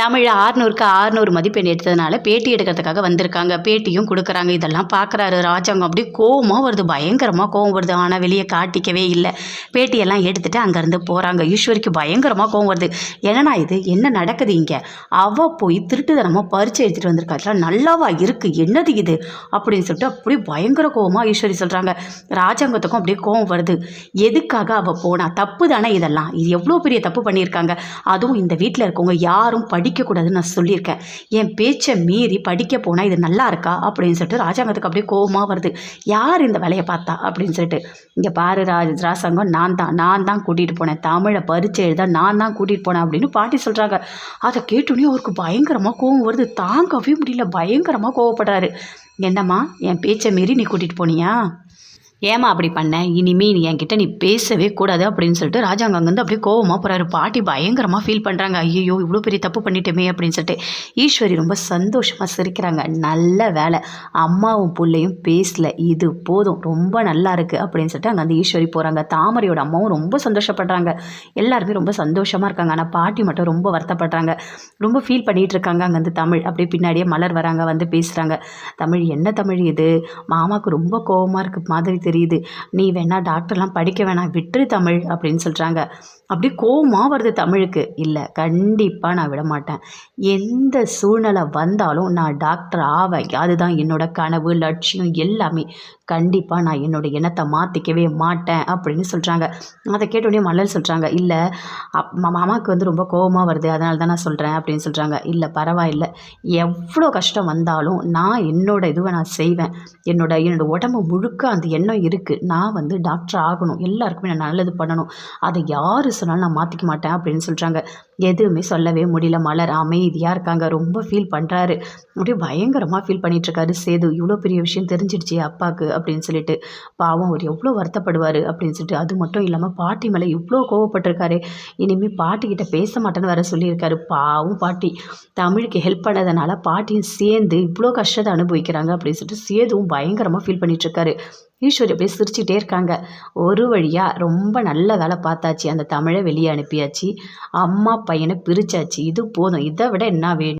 தமிழ் ஆறுநூறுக்கு ஆறுநூறு மதிப்பெண் எடுத்ததுனால பேட்டி எடுக்கிறதுக்காக வந்திருக்காங்க. பேட்டியும் கொடுக்குறாங்க. இதெல்லாம் பார்க்குறாரு ராஜாங்கம் அப்படியே கோவமாக வருது. பயங்கரமாக கோவம் வருது. ஆனால் வெளியே காட்டிக்கவே இல்லை. பேட்டியெல்லாம் எடுத்துகிட்டு அங்கேருந்து போகிறாங்க ஈஸ்வரிக்கு பயங்கரமாக கோவம் வருது. என்னண்ணா இது? என்ன நடக்குது இங்கே? அவள் போய் திருட்டுத்தனமாக பரிச்சை எடுத்துகிட்டு வந்திருக்காச்சுல நல்லாவா இருக்குது என்னது இது? அப்படின்னு சொல்லிட்டு அப்படியே பயங்கர கோவமாக ஈஸ்வரி சொல்கிறாங்க ராஜாங்கத்துக்கும் அப்படியே கோவம் வருது. எதுக்காக அவள் போனா? தப்பு தானே இதெல்லாம். இது எவ்வளோ பெரிய தப்பு பண்ணியிருக்காங்க. அதுவும் இந்த வீட்டில் இருக்கவங்க யாரும் படி படிக்கக்கூடாதுன்னு நான் சொல்லியிருக்கேன். என் பேச்சை மீறி படிக்க போனால் இது நல்லா இருக்கா? அப்படின்னு சொல்லிட்டு ராஜாங்கத்துக்கு அப்படியே கோபமாக வருது. யார் இந்த வேலையை பார்த்தா? அப்படின்னு சொல்லிட்டு இங்கே பாரு ராஜ ராசாங்கம் நான் தான் நான் தான் கூட்டிகிட்டு போனேன். தமிழை பரிச்சை எழுத நான் தான் கூட்டிகிட்டு போனேன். அப்படின்னு பாட்டி சொல்கிறாங்க அதை கேட்டோன்னே அவருக்கு பயங்கரமாக கோவம் வருது. தாங்கவே முடியல. பயங்கரமாக கோவப்படுறாரு. என்னம்மா என் பேச்சை மீறி நீ கூட்டிகிட்டு போனியா? ஏமா அப்படி பண்ண? இனிமே நீ என்கிட்ட நீ பேசவே கூடாது அப்படின்னு சொல்லிட்டு ராஜாங்க அங்கேருந்து அப்படியே கோவமாக போகிறாரு பாட்டி பயங்கரமாக ஃபீல் பண்ணுறாங்க ஐயோ இவ்வளோ பெரிய தப்பு பண்ணிட்டோமே அப்படின்னு சொல்லிட்டு. ஈஸ்வரி ரொம்ப சந்தோஷமாக சிரிக்கிறாங்க. நல்ல வேலை. அம்மாவும் பிள்ளையும் பேசல. இது போதும். ரொம்ப நல்லா இருக்குது அப்படின்னு சொல்லிட்டு அங்கே அந்த ஈஸ்வரி போகிறாங்க தாமரையோட அம்மாவும் ரொம்ப சந்தோஷப்படுறாங்க. எல்லாருமே ரொம்ப சந்தோஷமாக இருக்காங்க. ஆனால் பாட்டி மட்டும் ரொம்ப வருத்தப்படுறாங்க. ரொம்ப ஃபீல் பண்ணிகிட்டு இருக்காங்க அங்கேருந்து தமிழ். அப்படியே பின்னாடியே மலர் வராங்க வந்து பேசுகிறாங்க தமிழ் என்ன தமிழ் இது? மாமாவுக்கு ரொம்ப கோவமாக இருக்குது மாதிரி தெரியுது. நீ வேணா டாக்டர்லாம் படிக்க வேணாம் விட்டுரு தமிழ் அப்படின்னு சொல்கிறாங்க அப்படி கோவமாக வருது தமிழுக்கு. இல்லை கண்டிப்பாக நான் விட மாட்டேன். எந்த சூழ்நிலை வந்தாலும் நான் டாக்டர் ஆவேன். அதுதான் என்னோட கனவு லட்சியம் எல்லாமே. கண்டிப்பாக நான் என்னோட எண்ணத்தை மாற்றிக்கவே மாட்டேன் அப்படின்னு சொல்கிறாங்க அதை கேட்டோடனே மலர் சொல்கிறாங்க இல்லை அப் மாமாவுக்கு வந்து ரொம்ப கோபமாக வருது அதனால தான் நான் சொல்கிறேன் அப்படின்னு சொல்கிறாங்க இல்லை பரவாயில்லை. எவ்வளோ கஷ்டம் வந்தாலும் நான் என்னோட இதுவை நான் செய்வேன். என்னோட என்னோடய உடம்பு முழுக்க அந்த எண்ணம் இருக்குது நான் வந்து டாக்டர் ஆகணும். எல்லாருக்குமே நான் நல்லது பண்ணணும். அதை யார் சொன்னாலும் நான் மாற்றிக்க மாட்டேன் அப்படின்னு சொல்கிறாங்க எதுவுமே சொல்லவே முடியல. மலர் அமைதியாக இருக்காங்க. ரொம்ப ஃபீல் பண்ணுறாரு அப்படியே பயங்கரமாக ஃபீல் பண்ணிகிட்ருக்காரு சேது. இவ்வளோ பெரிய விஷயம் தெரிஞ்சிடுச்சு அப்பாவுக்கு. அப்படின்னு சொல்லிட்டு பாவம் அவர் எவ்வளோ வருத்தப்படுவார் அப்படின்னு சொல்லிட்டு அது மட்டும் இல்லாமல் பாட்டி மேலே இவ்வளோ கோவப்பட்டிருக்காரு. இனிமேல் பாட்டிக்கிட்ட பேச மாட்டேன்னு வேற சொல்லியிருக்காரு. பாவம் பாட்டி. தமிழுக்கு ஹெல்ப் பண்ணதுனால பாட்டியும் சேர்ந்து இவ்வளோ கஷ்டத்தை அனுபவிக்கிறாங்க அப்படின்னு சொல்லிட்டு சேதுவும் பயங்கரமாக ஃபீல் பண்ணிகிட்ருக்காரு ஈஸ்வரி அப்படியே சிரிச்சுட்டே இருக்காங்க. ஒரு வழியாக ரொம்ப நல்ல வேலை பார்த்தாச்சு. அந்த தமிழை வெளியே அனுப்பியாச்சு. அம்மா பையனை பிரிச்சாச்சு. இது போதும். இதை விட என்ன வேணும்?